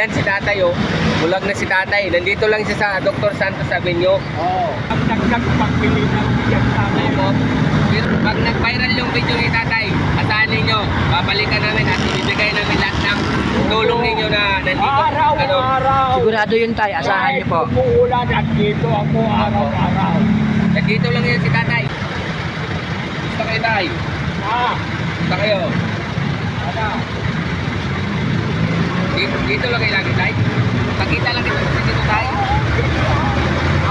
Ayan si tatay oh. Bulag na si tatay. Nandito lang siya sa Dr. Santos Avenue. Oo. Ang dagdag pagbili ng biyak sa amin. Opo. Pero pag nag-viral yung video ni tatay, asahan ninyo, babalikan namin at ibibigay namin lahat ng tulong ninyo na nandito. Araw, Ano? araw. Sigurado yun tay, asahan niyo po. Umuulan at dito ako araw-araw. Nandito lang yan si tatay. Gusto kayo tay? Ah, Gusto kayo? ano? Dito, dito lang kayo lagi tay? Pakita lang kita sa dito tay.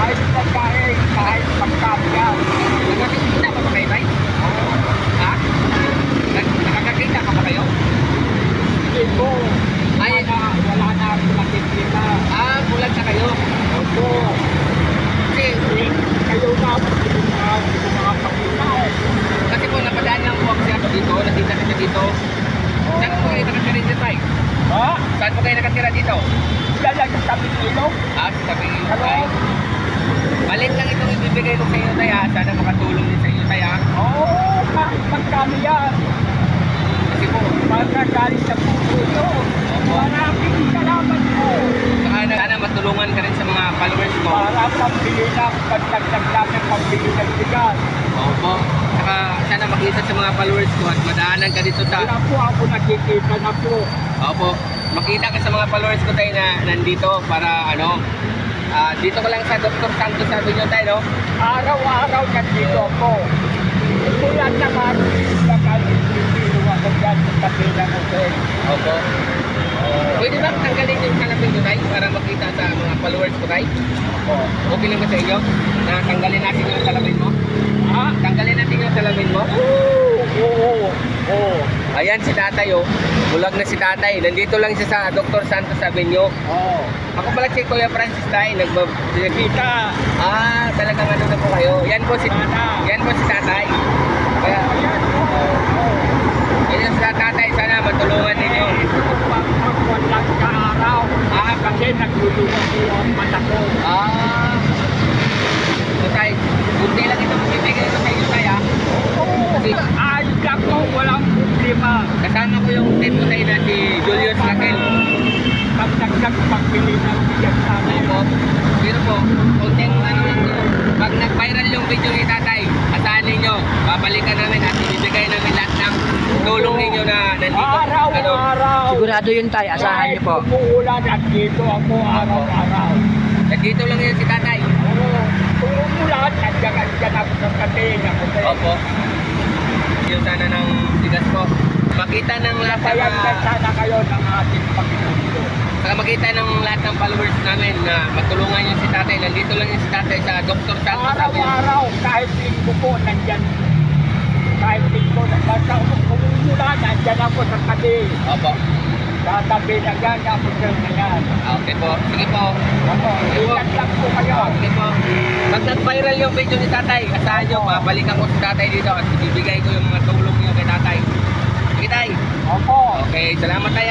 Ayos na kahit, kahit pagkabyan. Nakakakita pa ba kayo tay? Ha? Nakakakita pa ba kayo? Hindi ko. Ay. Wala, na nakikita. Ah, bulag na kayo. Opo. Kasi, Kayo na mga kapita. kasi po napadaan lang po ako siya dito, nakita ko siya dito. Saan po kayo nakatira dito tay? Ha? Saan po kayo nakatira dito? Yan lang sa tabi ng. Ah, sabi ko Hello? tay. Malit lang itong ibibigay ko sa iyo tay ha. Sana makatulong din sa iyo tay ha. Oo, kahit magkano yan. Kasi po, Magkagaling sa puso nyo. Maraming salamat po. sana, sana matulungan ka rin sa mga followers ko. Para pambili ng pagdagdag namin pambili ng bigas. Opo. Saka sana makita sa mga followers ko at madaanan ka dito sa... Wala po ako nakikita na po. Opo. Makita ka sa mga followers ko tayo na nandito para ano... ah, dito ko lang sa Dr. Santos sabi nyo tayo, no? Araw-araw nandito ako. Tulad naman, nagkalimutin ako dyan sa tabi ng hotel. Opo. Pwede ba tanggalin yung salamin ko tayo para makita sa mga followers ko tayo? Opo. Okay lang ba sa inyo? Na tanggalin natin yung salamin mo? Ha? Tanggalin natin yung salamin mo? Oo, oo, oo. Ayan si tatay oh. Bulag na si tatay. Nandito lang siya sa Dr. Santos Avenue. Oo. Ako pala si Kuya Francis tayo. Nagbab... Kita. Ah, talagang ano na po kayo. Yan po si... Sana. Yan po si tatay. Kaya, Ayan, oo. yan si tatay. Sana matulungan ninyo. Eh, ito pag walang kaaraw. Ah, kasi nagluluwa ko ang mata ko. Ah. So tayo, kunti lang ito bibigay ko sa inyo tayo. Kasi Ayos lang po, walang problema. kasama ko yung team ko tayo na si Julius Raquel. Pagdagdag pagbili ng bigas sa amin. Opo. Pero po, konting ano lang po. Pag nag-viral yung video ni tatay, asahan ninyo, babalikan namin at ibibigay namin lahat ng tulong ninyo na nandito. Araw, Ano, araw. Sigurado yun tay, asahan niyo po. Umuulan at dito ako araw-araw. nandito lang yan si tatay. Pero kung umulan, andyan, andyan ako sa hotel. Opo. Yung sana ng. Makita ng lahat ng mga, sana kayo ng ating Panginoon. saka makita ng lahat ng followers namin na matulungan yung si tatay. Nandito lang yung si tatay sa Dr. Santos. Araw-araw, kahit linggo po, nandyan. Kahit linggo, basta kung umulan, andyan ako sa tabi. Opo. Sa tabi na yan, ako dyan na yan. Ah, Okay po. Sige po. Ako, ingat lang po kayo. Okay po. Pag nag-viral yung video ni tatay, asahan nyo, babalikan ko si tatay dito at ibibigay ko yung mga tulong niyo kay tatay. Sige tay. Opo. Okay, salamat tayo.